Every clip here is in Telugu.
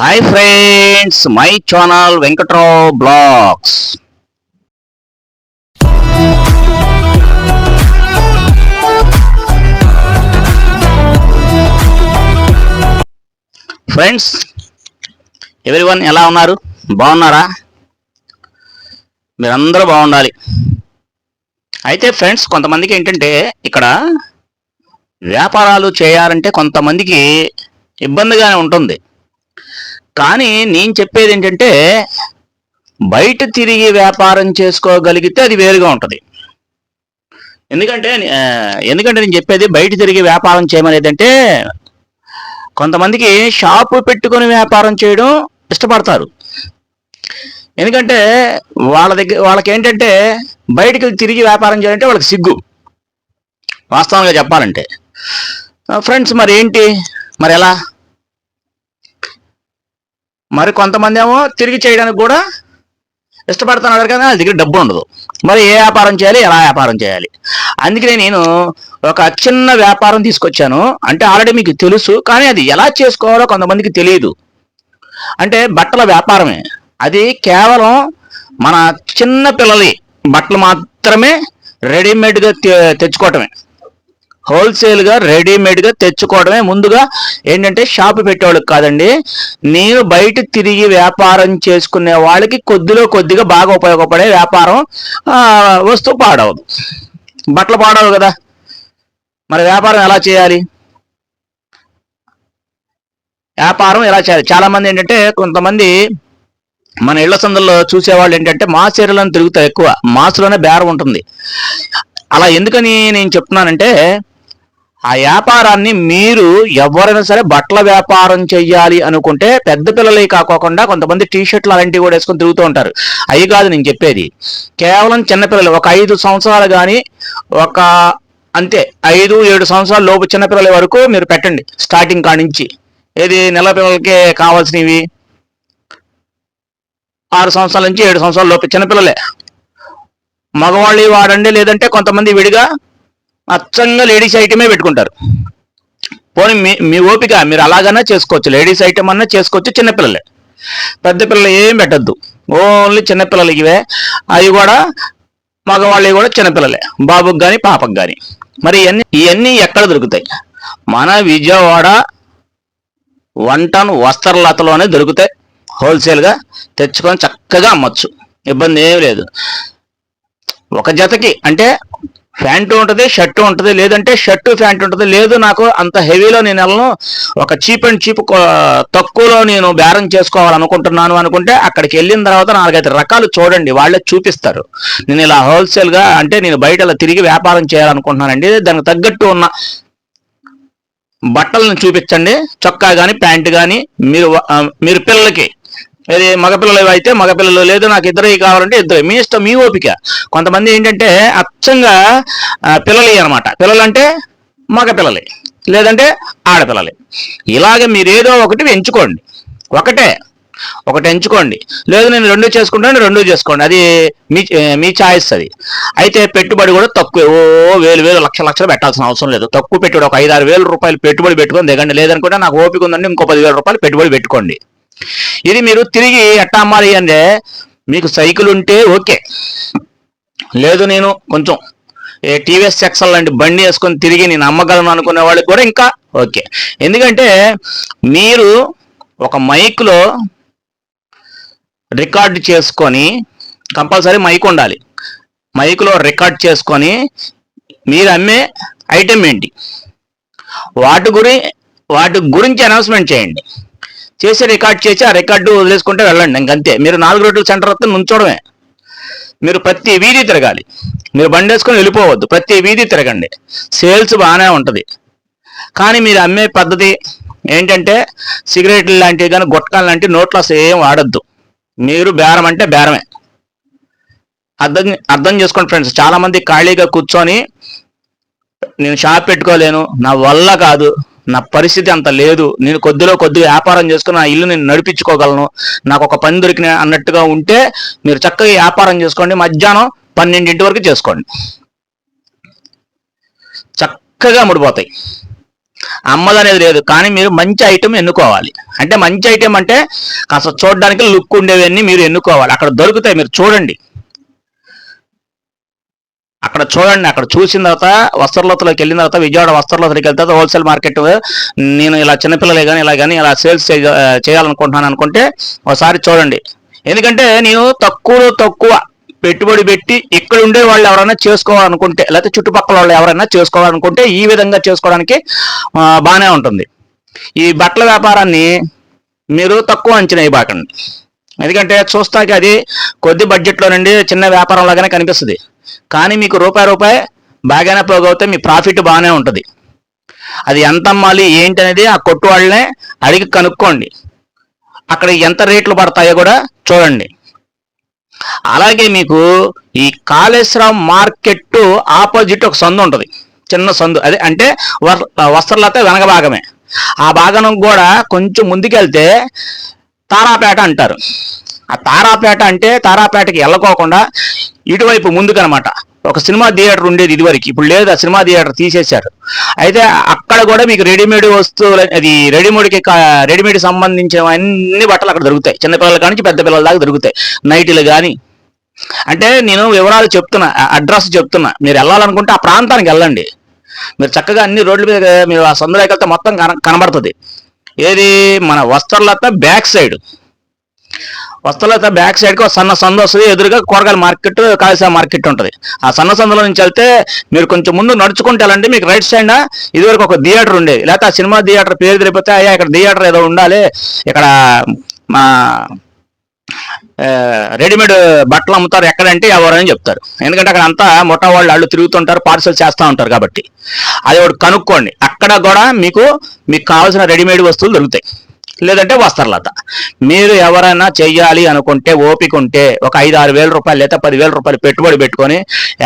Hi friends my channel Venkatrao blogs friends everyone ఎలా ఉన్నారు? బాగున్నారా? మీరందరూ బాగుండాలి. అయితే ఫ్రెండ్స్ కొంతమందికి ఏంటంటే ఇక్కడ వ్యాపారాలు చేయాలంటే కొంతమందికి ఇబ్బందిగానే ఉంటుంది. కానీ నేను చెప్పేది ఏంటంటే బయట తిరిగి వ్యాపారం చేసుకోగలిగితే అది వేరుగా ఉంటుంది. ఎందుకంటే ఎందుకంటే నేను చెప్పేది బయట తిరిగి వ్యాపారం చేయమనేది అంటే కొంతమందికి షాపు పెట్టుకొని వ్యాపారం చేయడం ఇష్టపడతారు. ఎందుకంటే వాళ్ళ దగ్గర వాళ్ళకి ఏంటంటే బయటకు తిరిగి వ్యాపారం చేయాలంటే వాళ్ళకి సిగ్గు. వాస్తవంగా చెప్పాలంటే. ఫ్రెండ్స్ మరి ఏంటి మరి ఎలా మరి కొంతమంది ఏమో తిరిగి చేయడానికి కూడా ఇష్టపడుతున్నారు కదా వాళ్ళ దగ్గర డబ్బు ఉండదు. మరి ఏ వ్యాపారం చేయాలి ఎలా వ్యాపారం చేయాలి? అందుకనే నేను ఒక చిన్న వ్యాపారం తీసుకొచ్చాను. అంటే ఆల్రెడీ మీకు తెలుసు కానీ అది ఎలా చేసుకోవాలో కొంతమందికి తెలియదు. అంటే బట్టల వ్యాపారమే. అది కేవలం మన చిన్న పిల్లలి బట్టలు మాత్రమే రెడీమేడ్గా తె- తెచ్చుకోవటమే. హోల్సేల్గా రెడీమేడ్గా తెచ్చుకోవడమే ముందుగా ఏంటంటే షాపు పెట్టేవాళ్ళకి కాదండి. నేను బయట తిరిగి వ్యాపారం చేసుకునే వాళ్ళకి కొద్దిలో కొద్దిగా బాగా ఉపయోగపడే వ్యాపారం వస్తువు పాడవదు బట్టలు పాడవు కదా. మరి వ్యాపారం ఎలా చేయాలి? వ్యాపారం ఎలా చేయాలి? చాలా మంది ఏంటంటే కొంతమంది మన ఇళ్ళ సందుల్లో చూసేవాళ్ళు ఏంటంటే మా చీరలను తిరుగుతాయి ఎక్కువ. మాసులోనే బేరం ఉంటుంది. అలా ఎందుకని నేను చెప్తున్నానంటే ఆ వ్యాపారాన్ని మీరు ఎవరైనా సరే బట్టల వ్యాపారం చెయ్యాలి అనుకుంటే పెద్ద పిల్లలే కాకోకుండా కొంతమంది టీ షర్ట్లు అలాంటివి కూడా వేసుకొని తిరుగుతూ ఉంటారు. అవి కాదు నేను చెప్పేది. కేవలం చిన్నపిల్లలు ఒక ఐదు సంవత్సరాలు కానీ ఒక అంతే ఐదు ఏడు సంవత్సరాల లోపు చిన్నపిల్లల వరకు మీరు పెట్టండి స్టార్టింగ్ కాడి నుంచి. ఏది నెల పిల్లలకే కావాల్సినవి? ఆరు సంవత్సరాల నుంచి ఏడు సంవత్సరాల లోపు చిన్నపిల్లలే మగవాళ్ళు వాడండి లేదంటే కొంతమంది విడిగా అచ్చంగా లేడీస్ ఐటమే పెట్టుకుంటారు. పోనీ మీ మీ ఓపిక మీరు అలాగన్నా చేసుకోవచ్చు. లేడీస్ ఐటమ్ అన్నా చేసుకోవచ్చు చిన్నపిల్లలే పెద్ద పిల్లలు ఏం పెట్టద్దు. ఓన్లీ చిన్నపిల్లలు ఇవే. అవి కూడా మగవాళ్ళవి కూడా చిన్నపిల్లలే బాబుకి కానీ పాపకు కానీ మరి ఇవన్నీ ఇవన్నీ ఎక్కడ దొరుకుతాయి? మన విజయవాడ వన్ టన్ వస్త్రలతలోనే దొరుకుతాయి. హోల్సేల్గా తెచ్చుకొని చక్కగా అమ్మచ్చు. ఇబ్బంది ఏం లేదు. ఒక జతకి అంటే ప్యాంటు ఉంటుంది షర్టు ఉంటుంది లేదంటే షర్టు ప్యాంట్ ఉంటుంది. లేదు నాకు అంత హెవీలో నేను వెళ్ళను ఒక చీప్ అండ్ చీప్ తక్కువలో నేను బేరం చేసుకోవాలనుకుంటున్నాను అనుకుంటే అక్కడికి వెళ్ళిన తర్వాత నాలుగైదు రకాలు చూడండి వాళ్ళే చూపిస్తారు. నేను ఇలా హోల్సేల్గా అంటే నేను బయట ఇలా తిరిగి వ్యాపారం చేయాలనుకుంటున్నానండి దానికి తగ్గట్టు ఉన్న బట్టలను చూపించండి చొక్కా కానీ ప్యాంట్ కానీ మీరు మీరు పిల్లలకి మరి మగపిల్లలు అయితే మగపిల్లలు లేదు నాకు ఇద్దరు కావాలంటే ఇద్దరు. మీ ఇష్టం మీ ఓపిక. కొంతమంది ఏంటంటే అచ్చంగా పిల్లలే అనమాట పిల్లలు అంటే మగపిల్లలే లేదంటే ఆడపిల్లలే. ఇలాగ మీరు ఏదో ఒకటి ఎంచుకోండి. ఒకటే ఒకటి ఎంచుకోండి. లేదు నేను రెండు చేసుకుంటాను రెండు చేసుకోండి. అది మీ మీ ఛాయిస్ అది. అయితే పెట్టుబడి కూడా తక్కువ. ఓ వేలు వేలు లక్ష లక్షలు పెట్టాల్సిన అవసరం లేదు. తక్కువ పెట్టుబడి ఒక ఐదు ఆరు వేల రూపాయలు పెట్టుబడి పెట్టుకొని దిగండి. లేదనుకుంటే నాకు ఓపిక ఉందండి ఇంకో పదివేల రూపాయలు పెట్టుబడి పెట్టుకోండి. ఇది మీరు తిరిగి ఎట్టా అమ్మాలి అంటే మీకు సైకిల్ ఉంటే ఓకే. లేదు నేను కొంచెం ఏ టీవీఎస్ ఎక్సల్ లాంటి బండి వేసుకొని తిరిగి నేను అమ్మగలను అనుకునే వాళ్ళకి కూడా ఇంకా ఓకే. ఎందుకంటే మీరు ఒక మైక్లో రికార్డ్ చేసుకొని కంపల్సరీ మైక్ ఉండాలి. మైక్లో రికార్డ్ చేసుకొని మీరు అమ్మే ఐటెం ఏంటి? వాటి గురి వాటి గురించి అనౌన్స్మెంట్ చేయండి. చేసి రికార్డ్ చేసి ఆ రికార్డు వదిలేసుకుంటే వెళ్ళండి. ఇంకంతే. మీరు నాలుగు రోడ్ల సెంటర్ వస్తే నుంచోడమే. మీరు ప్రతి వీధి తిరగాలి. మీరు బండి వేసుకొని వెళ్ళిపోవద్దు. ప్రతి వీధి తిరగండి. సేల్స్ బాగానే ఉంటుంది. కానీ మీరు అమ్మే పద్ధతి ఏంటంటే సిగరెట్లు లాంటివి కానీ గుట్కాలు లాంటివి నోట్లో అసలు ఏం వాడద్దు. మీరు బేరం అంటే బేరమే. అర్థం అర్థం చేసుకోండి ఫ్రెండ్స్. చాలామంది ఖాళీగా కూర్చొని నేను షాప్ పెట్టుకోలేను. నా వల్ల కాదు. నా పరిస్థితి అంత లేదు. నేను కొద్దిలో కొద్దిగా వ్యాపారం చేసుకుని నా ఇల్లు నేను నడిపించుకోగలను. నాకు ఒక పని దొరికిన అన్నట్టుగా ఉంటే మీరు చక్కగా వ్యాపారం చేసుకోండి. మధ్యాహ్నం పన్నెండింటి వరకు చేసుకోండి. చక్కగా ముడిపోతాయి అమ్మదనేది లేదు. కానీ మీరు మంచి ఐటెం ఎన్నుకోవాలి. అంటే మంచి ఐటెం అంటే కాస్త చూడడానికి లుక్ ఉండేవన్నీ మీరు ఎన్నుకోవాలి. అక్కడ దొరుకుతాయి. మీరు చూడండి. అక్కడ చూడండి అక్కడ చూసిన తర్వాత వస్త్రలతలోకి వెళ్ళిన తర్వాత విజయవాడ వస్త్రలతలోకి వెళ్తే తర్వాత హోల్సేల్ మార్కెట్ నేను ఇలా చిన్నపిల్లలే కానీ ఇలా కానీ ఇలా సేల్స్ చేయాలనుకుంటున్నాను అనుకుంటే ఒకసారి చూడండి. ఎందుకంటే నేను తక్కువ తక్కువ పెట్టుబడి పెట్టి ఇక్కడ ఉండే వాళ్ళు ఎవరైనా చేసుకోవాలనుకుంటే లేకపోతే చుట్టుపక్కల వాళ్ళు ఎవరైనా చేసుకోవాలనుకుంటే ఈ విధంగా చేసుకోవడానికి బాగానే ఉంటుంది. ఈ బట్టల వ్యాపారాన్ని మీరు తక్కువ అంచనా ఇవ్వకండి ఎందుకంటే చూస్తాకి అది కొద్ది బడ్జెట్లో నుండి చిన్న వ్యాపారం లాగానే కనిపిస్తుంది. కానీ మీకు రూపాయి రూపాయి బాగానే పోగవుతే మీ ప్రాఫిట్ బాగానే ఉంటుంది. అది ఎంత అమ్మాలి ఏంటి అనేది ఆ కొట్టు వాళ్ళనే అడిగి కనుక్కోండి. అక్కడ ఎంత రేట్లు పడతాయో కూడా చూడండి. అలాగే మీకు ఈ కాళేశ్వరం మార్కెట్ ఆపోజిట్ ఒక సందు ఉంటుంది. చిన్న సందు. అదే అంటే వర్- వస్త్రలత వెనక భాగమే. ఆ భాగం కూడా కొంచెం ముందుకెళ్తే తారాపేట అంటారు. ఆ తారాపేట అంటే తారాపేటకి వెళ్ళకోకుండా ఇటువైపు ముందుకనమాట. ఒక సినిమా థియేటర్ ఉండేది ఇదివరకు. ఇప్పుడు లేదు ఆ సినిమా థియేటర్ తీసేశారు. అయితే అక్కడ కూడా మీకు రెడీమేడ్ వస్తువులు అది రెడీమేడ్కి రెడీమేడ్ సంబంధించిన అన్ని బట్టలు అక్కడ దొరుకుతాయి. చిన్నపిల్లల కానీ పెద్ద పిల్లల దాకా దొరుకుతాయి. నైటీలు కానీ అంటే నేను వివరాలు చెప్తున్నా అడ్రస్ చెప్తున్నా. మీరు వెళ్ళాలనుకుంటే ఆ ప్రాంతానికి వెళ్ళండి. మీరు చక్కగా అన్ని రోడ్ల మీద మీరు ఆ సందులోకి మొత్తం కన కనబడుతుంది. ఏది మన Vastralatha back side. Vastralatha back సైడ్కి ఒక సన్న సంద వస్తుంది. ఎదురుగా కూరగాయల మార్కెట్ కాళేశ్వరం మార్కెట్ ఉంటుంది. ఆ సన్న సందులో నుంచి వెళ్తే మీరు కొంచెం ముందు నడుచుకుంటే వెళ్ళండి. మీకు రైట్ సైడ్ ఇదివరకు ఒక థియేటర్ ఉండేది. లేకపోతే ఆ సినిమా థియేటర్ పేరు తెలిపితే అయ్యా ఇక్కడ థియేటర్ ఏదో ఉండాలి. ఇక్కడ మా రెడీమేడ్ బట్టలు అమ్ముతారు. ఎక్కడంటే ఎవరని చెప్తారు. ఎందుకంటే అక్కడ అంతా మొట్ట వాళ్ళు వాళ్ళు తిరుగుతుంటారు పార్సల్ చేస్తూ ఉంటారు కాబట్టి. అది ఒకటి కనుక్కోండి. అక్కడ కూడా మీకు మీకు కావాల్సిన రెడీమేడ్ వస్తువులు దొరుకుతాయి. లేదంటే వస్త్రలత. మీరు ఎవరైనా చెయ్యాలి అనుకుంటే ఓపిక ఉంటే ఒక ఐదు ఆరు వేల రూపాయలు లేదా పదివేల రూపాయలు పెట్టుబడి పెట్టుకొని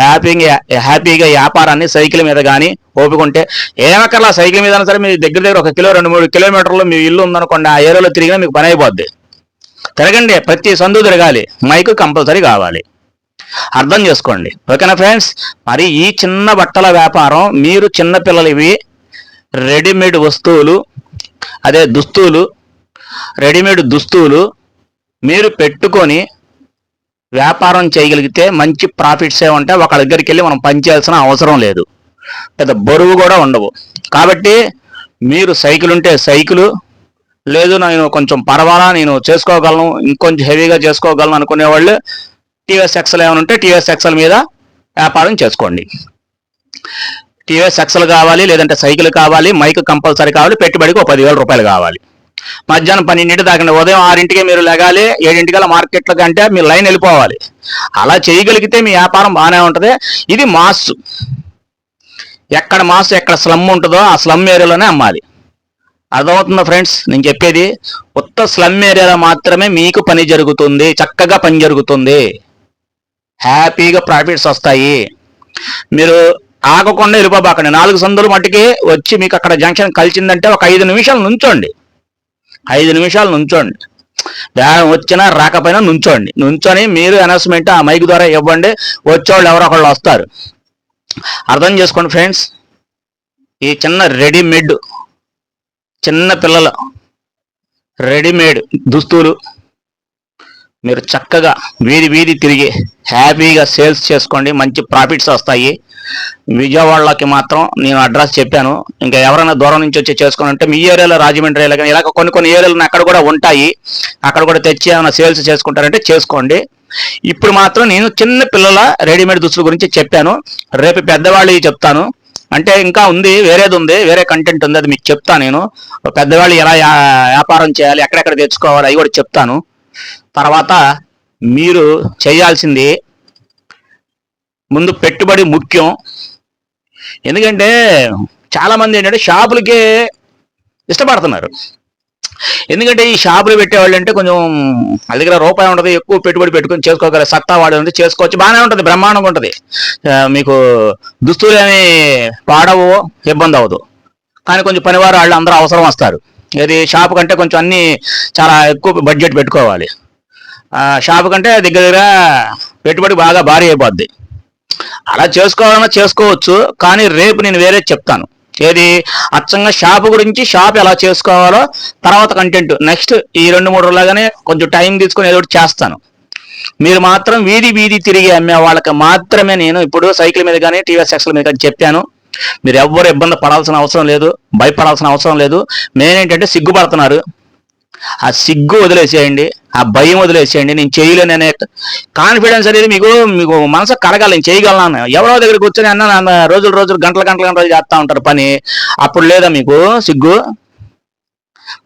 హ్యాపీగా హ్యాపీగా వ్యాపారాన్ని సైకిల్ మీద కానీ ఓపిక ఉంటే ఏమక్కర్లా సైకిల్ మీద సరే మీ దగ్గర దగ్గర ఒక కిలో రెండు మూడు కిలోమీటర్లు మీ ఇల్లు ఉందనుకోండి ఆ ఏరియాలో తిరిగినా మీకు పని అయిపోద్ది. తిరగండి ప్రతి సందు తిరగాలి మైకు కంపల్సరీ కావాలి. అర్థం చేసుకోండి. ఓకేనా ఫ్రెండ్స్? మరి ఈ చిన్న బట్టల వ్యాపారం మీరు చిన్న ఇవి రెడీమేడ్ వస్తువులు అదే దుస్తులు రెడీమేడ్ దుస్తులు మీరు పెట్టుకొని వ్యాపారం చేయగలిగితే మంచి ప్రాఫిట్స్ ఏ ఉంటాయి. ఒక దగ్గరికి వెళ్ళి మనం పనిచేయాల్సిన అవసరం లేదు. పెద్ద బరువు కూడా ఉండవు. కాబట్టి మీరు సైకిల్ ఉంటే సైకిల్. లేదు నేను కొంచెం పర్వాలా నేను చేసుకోగలను ఇంకొంచెం హెవీగా చేసుకోగలను అనుకునే వాళ్ళు టీవీఎస్ ఎక్సెల్ ఏమైనా ఉంటే టీవీఎస్ ఎక్సెల్ మీద వ్యాపారం చేసుకోండి. టీవీఎస్ ఎక్సెల్ కావాలి లేదంటే సైకిల్ కావాలి మైక్ కంపల్సరీ కావాలి పెట్టుబడికి ఒక పదివేల రూపాయలు కావాలి. మధ్యాహ్నం పన్నెండింటి దాకా ఉదయం ఆరింటికి మీరు లెగాలి ఏడింటికల్లా మార్కెట్లో కంటే మీరు లైన్ వెళ్ళిపోవాలి. అలా చేయగలిగితే మీ వ్యాపారం బాగానే ఉంటుంది. ఇది మాస్ ఎక్కడ మాస్ ఎక్కడ స్లమ్ ఉంటుందో ఆ స్లమ్ ఏరియాలోనే అమ్మాలి. అర్థమవుతుందా ఫ్రెండ్స్? నేను చెప్పేది ఉత్త స్లమ్ ఏరియాలో మాత్రమే మీకు పని జరుగుతుంది చక్కగా పని జరుగుతుంది. హ్యాపీగా ప్రాఫిట్స్ వస్తాయి. మీరు ఆగకుండా వెళ్ళిపోబాకండి. నాలుగు సందులు మట్టుకి వచ్చి మీకు అక్కడ జంక్షన్ కలిసిందంటే ఒక ఐదు నిమిషాలు నుంచోండి. ఐదు నిమిషాలు నుంచోండి. వ్యాయామం వచ్చినా రాకపోయినా నుంచోండి. నుంచొని మీరు అనౌన్స్మెంట్ ఆ మైక్ ద్వారా ఇవ్వండి. వచ్చేవాళ్ళు ఎవరో ఒకళ్ళు వస్తారు. అర్థం చేసుకోండి ఫ్రెండ్స్. ఈ చిన్న రెడీమేడ్ చిన్న పిల్లల. రెడీమేడ్ దుస్తులు. మీరు చక్కగా వీధి వీధి తిరిగి హ్యాపీగా సేల్స్ చేసుకోండి మంచి ప్రాఫిట్స్ వస్తాయి. విజయవాడలోకి మాత్రం నేను అడ్రస్ చెప్పాను. ఇంకా ఎవరైనా దూరం నుంచి వచ్చి చేసుకుని అంటే మీ ఏరియాలో రాజమండ్రి ఏరియా కానీ ఇలాగ కొన్ని కొన్ని ఏరియాలు అక్కడ కూడా ఉంటాయి. అక్కడ కూడా తెచ్చి ఏమైనా సేల్స్ చేసుకుంటారంటే చేసుకోండి. ఇప్పుడు మాత్రం నేను చిన్న పిల్లల రెడీమేడ్ దుస్తుల గురించి చెప్పాను. రేపు పెద్దవాళ్ళు చెప్తాను. అంటే ఇంకా ఉంది వేరేది ఉంది వేరే కంటెంట్ ఉంది అది మీకు చెప్తాను నేను. పెద్దవాళ్ళు ఎలా యా- వ్యాపారం చేయాలి ఎక్కడెక్కడ తెచ్చుకోవాలి అవి కూడా చెప్తాను. తర్వాత మీరు చేయాల్సింది ముందు పెట్టుబడి ముఖ్యం. ఎందుకంటే చాలా మంది ఏంటంటే షాపులకే ఇష్టపడుతున్నారు. ఎందుకంటే ఈ షాపులు పెట్టేవాళ్ళు అంటే కొంచెం వాళ్ళ దగ్గర రూపాయి ఉంటుంది ఎక్కువ పెట్టుబడి పెట్టుకొని చేసుకోగల సత్తా వాడు ఉంటే చేసుకోవచ్చు బాగానే ఉంటుంది బ్రహ్మాండంగా ఉంటుంది. మీకు దుస్తులు అని పాడవు ఇబ్బంది అవ్వదు. కానీ కొంచెం పనివారు వాళ్ళు అందరూ అవసరం వస్తారు. ఇది షాప్ కంటే కొంచెం అన్ని చాలా ఎక్కువ బడ్జెట్ పెట్టుకోవాలి. షాప్ కంటే దగ్గర దగ్గర పెట్టుబడి బాగా భారీ అయిపోద్ది. అలా చేసుకోవాలన్నా చేసుకోవచ్చు కానీ రేపు నేను వేరే చెప్తాను. ఏది? అచ్చంగా షాప్ గురించి షాప్ ఎలా చేసుకోవాలో తర్వాత కంటెంట్ నెక్స్ట్ ఈ రెండు మూడు రోజులాగానే కొంచెం టైం తీసుకొని ఏదో ఒకటి చేస్తాను. మీరు మాత్రం వీధి వీధి తిరిగి అమ్మే వాళ్ళకి మాత్రమే నేను ఇప్పుడు సైకిల్ మీద కానీ టీవీఎస్ ఎక్స్ల మీద కానీ చెప్పాను. మీరు ఎవ్వరు ఇబ్బంది పడాల్సిన అవసరం లేదు భయపడాల్సిన అవసరం లేదు. మెయిన్ ఏంటంటే సిగ్గుపడుతున్నారు. ఆ సిగ్గు వదిలేసేయండి ఆ భయం వదిలేసేయండి నేను చేయలేననే కాన్ఫిడెన్స్ అనేది మీకు మీకు మనసు కడగాలి నేను చేయగలను ఎవరో దగ్గర కూర్చొని అన్న నాన్న రోజులు రోజులు గంటల గంటల గంటలు చేస్తూ ఉంటారు పని. అప్పుడు లేదా మీకు సిగ్గు?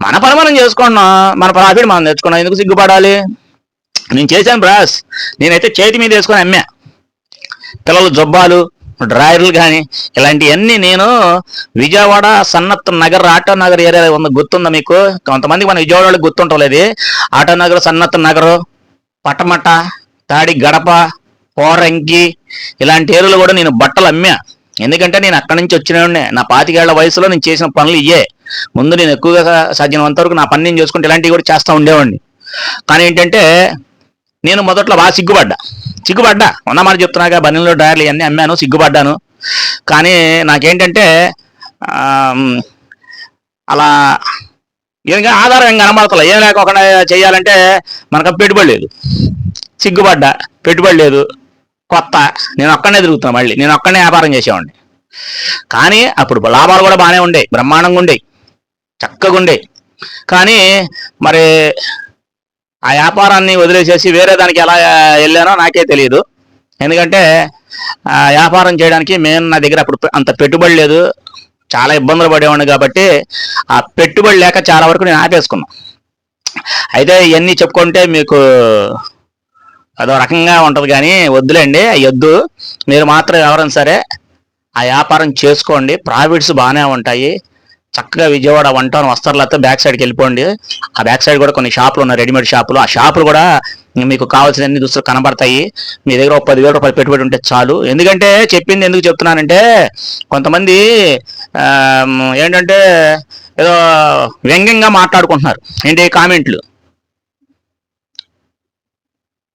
మన పని మనం చేసుకున్నాం మన ప్రాఫిట్ మనం తెచ్చుకున్నాం ఎందుకు సిగ్గుపడాలి? నేను చేశాను బ్రాస్. నేనైతే చేతి మీద వేసుకొని అమ్మా. పిల్లలు జబ్బాలు డ్రాయర్లు కానీ ఇలాంటివన్నీ నేను విజయవాడ సన్నత్ నగర్ ఆటో నగర్ ఏరియా ఉంది గుర్తుందా మీకు? కొంతమంది మన విజయవాడ గుర్తుంటలేదు. ఆటో నగర్ సన్నత్ నగర్ పటమట తాడి గడప పోరంకి ఇలాంటి ఏరియాలో కూడా నేను బట్టలు అమ్మా. ఎందుకంటే నేను అక్కడి నుంచి వచ్చిన నా పాతికేళ్ళ వయసులో నేను చేసిన పనులు ఇయ్యే. ముందు నేను ఎక్కువగా సాధ్యమైనంత వరకు నా పని నేను చేసుకుంటే ఇలాంటివి కూడా చేస్తూ ఉండేవాడిని. కానీ ఏంటంటే నేను మొదట్లో బాగా సిగ్గుపడ్డా. సిగ్గుపడ్డా. ఉన్న మాట చెప్తున్నాగా బనీలో డ్రాయర్లు ఇవన్నీ అమ్మాను సిగ్గుపడ్డాను. కానీ నాకేంటంటే అలా ఇంకా ఆధారం ఏం కనబడతలే. ఏం లేకోకుండా చేయాలంటే మనకు పెట్టుబడి లేదు. సిగ్గుపడ్డా. పెట్టుబడి లేదు. కొత్త. నేను ఒక్కనే తిరుగుతున్నా మళ్ళీ. నేను ఒక్కనే వ్యాపారం చేసేవాడిని. కానీ అప్పుడు లాభాలు కూడా బాగానే ఉండే. బ్రహ్మాండంగా ఉండే. చక్కగా ఉండేవి కానీ మరి ఆ వ్యాపారాన్ని వదిలేసేసి వేరే దానికి ఎలా వెళ్ళానో నాకే తెలియదు. ఎందుకంటే ఆ వ్యాపారం చేయడానికి మేము నా దగ్గర అప్పుడు అంత పెట్టుబడి లేదు. చాలా ఇబ్బందులు పడేవాడిని కాబట్టి ఆ పెట్టుబడి లేక చాలా వరకు నేను ఆపేసుకున్నా. అయితే ఇవన్నీ చెప్పుకుంటే మీకు అదో రకంగా ఉంటుంది కానీ వద్దులేండి అవి వద్దు. మీరు మాత్రం ఎవరైనా సరే ఆ వ్యాపారం చేసుకోండి. ప్రాఫిట్స్ బాగానే ఉంటాయి. చక్కగా విజయవాడ వన్ టౌన్ వస్త్రాలతో బ్యాక్ సైడ్కి వెళ్ళిపోండి. ఆ బ్యాక్ సైడ్ కూడా కొన్ని షాపులు ఉన్నాయి రెడీమేడ్ షాపులు. ఆ షాపులు కూడా మీకు కావాల్సిన అన్ని దుస్తులు కనబడతాయి. మీ దగ్గర ఒక పదివేల రూపాయలు పెట్టుబడి ఉంటే చాలు. ఎందుకంటే చెప్పింది ఎందుకు చెప్తున్నానంటే కొంతమంది ఏంటంటే ఏదో వ్యంగ్యంగా మాట్లాడుకుంటున్నారు. ఏంటి కామెంట్లు?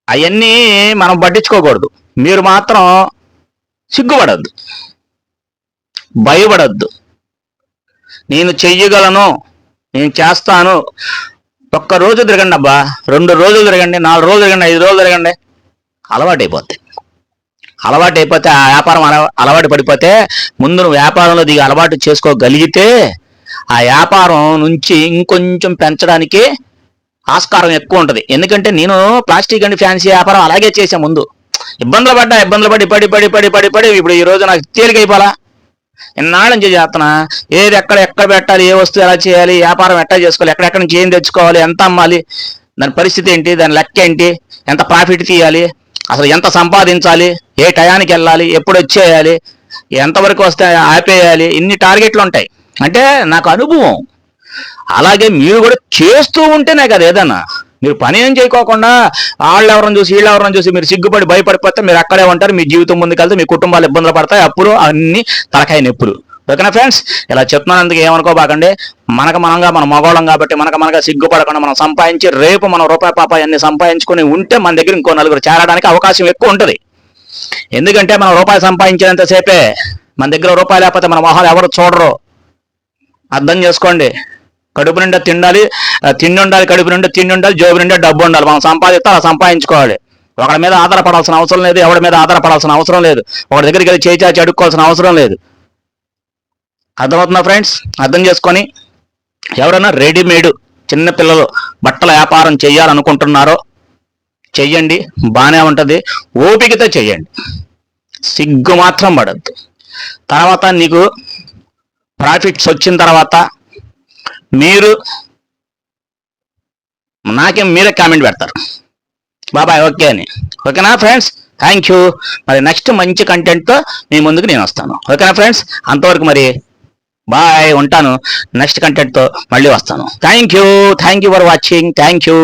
అవన్నీ మనం పట్టించుకోకూడదు. మీరు మాత్రం సిగ్గుపడద్దు. భయపడద్దు. నేను చెయ్యగలను నేను చేస్తాను. ఒక్క రోజు తిరగండి అబ్బా రెండు రోజులు తిరగండి నాలుగు రోజులు తిరగండి ఐదు రోజులు తిరగండి. అలవాటు అయిపోద్ది అలవాటు అయిపోతే ఆ వ్యాపారం అలవాటు పడిపోతే ముందు నువ్వు వ్యాపారంలో దిగి అలవాటు చేసుకోగలిగితే ఆ వ్యాపారం నుంచి ఇంకొంచెం పెంచడానికి ఆస్కారం ఎక్కువ ఉంటుంది. ఎందుకంటే నేను ప్లాస్టిక్ అండ్ ఫ్యాన్సీ వ్యాపారం అలాగే చేసా ముందు. ఇబ్బందులు పడ్డా ఇబ్బందులు పడి పడి పడి పడి పడి పడి ఇప్పుడు ఈ రోజు నాకు తేలికైపోలా. ఇన్నాళ్ళ నుంచి చేస్తున్నా ఏది ఎక్కడ ఎక్కడ పెట్టాలి ఏ వస్తువు ఎలా చేయాలి వ్యాపారం ఎట్లా చేసుకోవాలి ఎక్కడెక్కడ నుంచి ఏం తెచ్చుకోవాలి ఎంత అమ్మాలి దాని పరిస్థితి ఏంటి దాని లెక్క ఏంటి ఎంత ప్రాఫిట్ తీయాలి అసలు ఎంత సంపాదించాలి ఏ టయానికి వెళ్ళాలి ఎప్పుడు వచ్చేయాలి ఎంతవరకు వస్తే ఆపేయాలి ఇన్ని టార్గెట్లు ఉంటాయి. అంటే నాకు అనుభవం. అలాగే మీరు కూడా చేస్తూ ఉంటేనే కదా ఏదన్నా. మీరు పని ఏం చేయకోకుండా వాళ్ళు ఎవరిని చూసి వీళ్ళు ఎవరిని చూసి మీరు సిగ్గుపడి భయపడిపోతే మీరు అక్కడే ఉంటారు మీ జీవితం ముందుకెళ్తే మీ కుటుంబాలు ఇబ్బందులు పడతాయి. అప్పుడు అన్ని తలకాయ నొప్పులు. ఓకేనా ఫ్రెండ్స్? ఇలా చెప్తున్నందుకు ఏమనుకోబాకండి. మనకు మనంగా మన మగవాళ్ళం కాబట్టి మనకు మనగా సిగ్గుపడకుండా మనం సంపాదించి రేపు మనం రూపాయి పాపాయి అన్ని సంపాదించుకొని ఉంటే మన దగ్గర ఇంకో నలుగురు చేరడానికి అవకాశం ఎక్కువ ఉంటుంది. ఎందుకంటే మనం రూపాయి సంపాదించినంతసేపే మన దగ్గర రూపాయి లేకపోతే మన మొహాలు ఎవరు చూడరు. అర్థం చేసుకోండి. కడుపు నిండా తిండాలి తిండి ఉండాలి కడుపు నిండా తిండి ఉండాలి జోబు నిండా డబ్బు ఉండాలి. మనం సంపాదిస్తే అలా సంపాదించుకోవాలి. ఒకరి మీద ఆధారపడాల్సిన అవసరం లేదు ఎవరి మీద ఆధారపడాల్సిన అవసరం లేదు. ఒకరి దగ్గరికి వెళ్ళి చేయి అడుక్కోవాల్సిన అవసరం లేదు. అర్థమవుతుందా ఫ్రెండ్స్ అర్థం చేసుకొని ఎవరైనా రెడీమేడ్ చిన్నపిల్లలు బట్టల వ్యాపారం చేయాలనుకుంటున్నారో చెయ్యండి బాగానే ఉంటుంది. ఓపికతో చెయ్యండి. సిగ్గు మాత్రం పడద్దు. తర్వాత నీకు ప్రాఫిట్స్ వచ్చిన తర్వాత మీరు నాకేం మీరే కామెంట్ పెడతారు. బాబాయ్ ఓకే అని. ఓకేనా ఫ్రెండ్స్ థ్యాంక్ యూ మరి నెక్స్ట్ మంచి కంటెంట్తో మీ ముందుకు నేను వస్తాను. ఓకేనా ఫ్రెండ్స్ అంతవరకు మరి బాయ్ ఉంటాను. నెక్స్ట్ కంటెంట్తో మళ్ళీ వస్తాను. Thank you thank you for watching thank you